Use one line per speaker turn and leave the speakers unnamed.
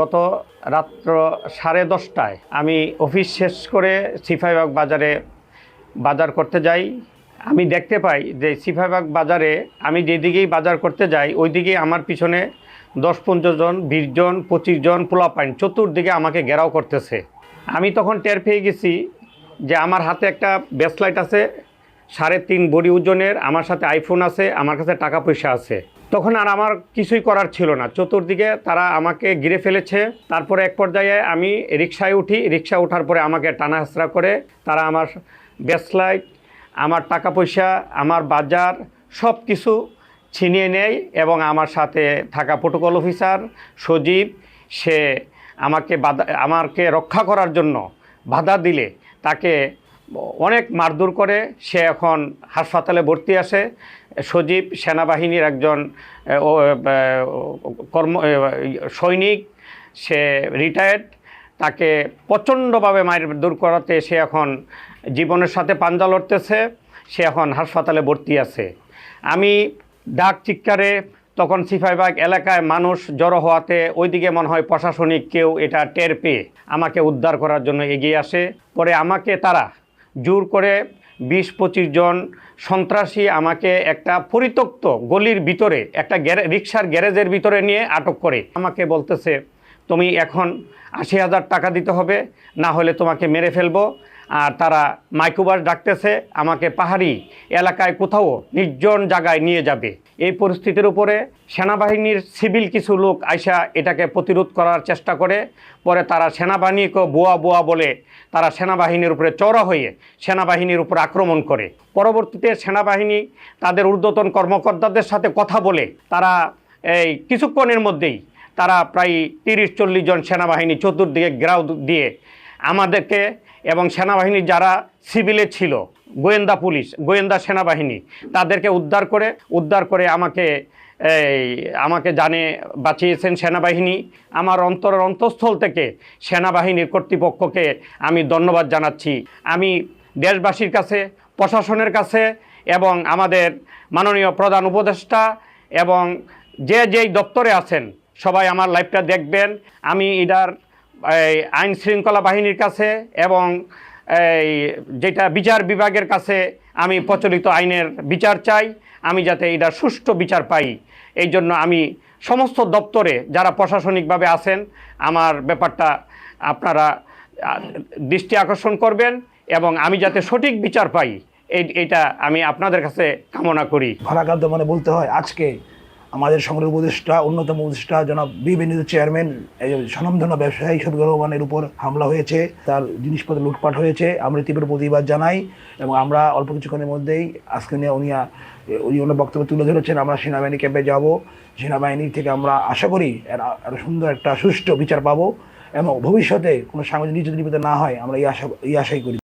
গত রাত্র সাড়ে দশটায় আমি অফিস শেষ করে সিফাইবাগ বাজারে বাজার করতে যাই। আমি দেখতে পাই যে সিফাইবাগ বাজারে আমি যেদিকেই বাজার করতে যাই ওই দিকে আমার পিছনে দশ পনেরো জন, বিশ জন, পঁচিশ জন পোলাপাইন চতুর্দিকে আমাকে ঘেরাও করতেছে। আমি তখন টের পেয়ে গেছি যে আমার হাতে একটা ব্যাসলাইট আছে, সাড়ে তিন বড়ি ওজনের, আমার সাথে আইফোন আছে, আমার কাছে টাকা পয়সা আছে। তখন আর আমার কিছুই করার ছিল না। চতুর্দিকে তারা আমাকে ঘিরে ফেলেছে। তারপরে এক পর্যায়ে আমি রিক্সায় উঠি। রিক্সা ওঠার পরে আমাকে টানা হেঁচড়া করে, তারা আমার ব্যাসলাইট আমার টাকা পয়সা আমার বাজার সব কিছু ছিনিয়ে নেয় এবং আমার সাথে থাকা প্রোটোকল অফিসার সজীব, সে আমাকে বাধা, আমাকে রক্ষা করার জন্য বাধা দিলে তাকে অনেক মারধর করে। সে এখন হাসপাতালে ভর্তি আছে। সজীব সেনাবাহিনীর একজন কর্ম সৈনিক। সে রিটায়ার্ড তাকে প্রচণ্ডভাবে মায়ের দূর করাতে সে এখন জীবনের সাথে পাঞ্জা লড়তেছে। সে এখন হাসপাতালে ভর্তি আছে। আমি ডাক চিৎকারে তখন সিফাইবাগ এলাকায় মানুষ জড়ো হওয়াতে ওইদিকে মনে হয় প্রশাসনিক কেউ এটা টের পেয়ে আমাকে উদ্ধার করার জন্য এগিয়ে আসে। পরে আমাকে তারা জোর করে বিশ, পঁচিশ জন সন্ত্রাসী আমাকে একটা পরিত্যক্ত গলির ভিতরে, একটা গ্যারে রিক্সার গ্যারেজের ভিতরে নিয়ে আটক করে। আমাকে বলতেছে, তুমি এখন আশি হাজার টাকা দিতে হবে, না হলে তোমাকে মেরে ফেলব। আর তারা মাইক্রোবাস ডাকতেছে, আমাকে পাহাড়ি এলাকায় কোথাও নির্জন জায়গায় নিয়ে যাবে। এই পরিস্থিতির উপরে সেনাবাহিনীর সিভিল কিছু লোক আইসা এটাকে প্রতিরোধ করার চেষ্টা করে। পরে তারা সেনাবাহিনীকে বোয়া বোয়া বলে তারা সেনাবাহিনীর উপরে চড়া হয়ে সেনাবাহিনীর উপর আক্রমণ করে। পরবর্তীতে সেনাবাহিনী তাদের ঊর্ধ্বতন কর্মকর্তাদের সাথে কথা বলে তারা এই কিছুক্ষণের মধ্যেই তারা প্রায় তিরিশ চল্লিশ জন সেনাবাহিনী চতুর্দিকে গ্রাউ দিয়ে আমাদেরকে এবং সেনাবাহিনী যারা সিভিলে ছিল, গোয়েন্দা পুলিশ, গোয়েন্দা সেনাবাহিনী, তাদেরকে উদ্ধার করে উদ্ধার করে আমাকে আমাকে জানে বাঁচিয়েছেন সেনাবাহিনী। আমার অন্তরের অন্তঃস্থল থেকে সেনাবাহিনীর কর্তৃপক্ষকে আমি ধন্যবাদ জানাচ্ছি। আমি দেশবাসীর কাছে, প্রশাসনের কাছে এবং আমাদের মাননীয় প্রধান উপদেষ্টা এবং যে যেই দপ্তরে আছেন, সবাই আমার লাইফটা দেখবেন। আমি এটার এই আইন শৃঙ্খলা বাহিনীর কাছে এবং এই যেটা বিচার বিভাগের কাছে আমি প্রচলিত আইনের বিচার চাই, আমি যাতে এটা সুষ্ঠু বিচার পাই। এই জন্য আমি সমস্ত দপ্তরে যারা প্রশাসনিকভাবে আছেন, আমার ব্যাপারটা আপনারা দৃষ্টি আকর্ষণ করবেন এবং আমি যাতে সঠিক বিচার পাই, এই এইটা আমি আপনাদের কাছে কামনা করি।
ভারাক্রান্ত মানে বলতে হয়, আজকে আমাদের সংগ্রহ উপদেষ্টা অন্যতম উপদেষ্টা জনাব বিবেন্দ্র চেয়ারম্যান স্বনামধন্য ব্যবসায়ী রহমানের উপর হামলা হয়েছে, তার জিনিসপত্র লুটপাট হয়েছে, আমরা তীব্র প্রতিবাদ জানাই এবং আমরা অল্প কিছুক্ষণের মধ্যেই আজকে নিয়ে উনি উনি ওনার বক্তব্য তুলে ধরেছেন, আমরা সেনাবাহিনী ক্যাম্পে যাব, সেনাবাহিনী থেকে আমরা আশা করি এর আরও সুন্দর একটা সুষ্ঠু বিচার পাবো এবং ভবিষ্যতে কোনো সামাজিক নির্যাতন না হয়, আমরা এই আশা, এই আশাই করি।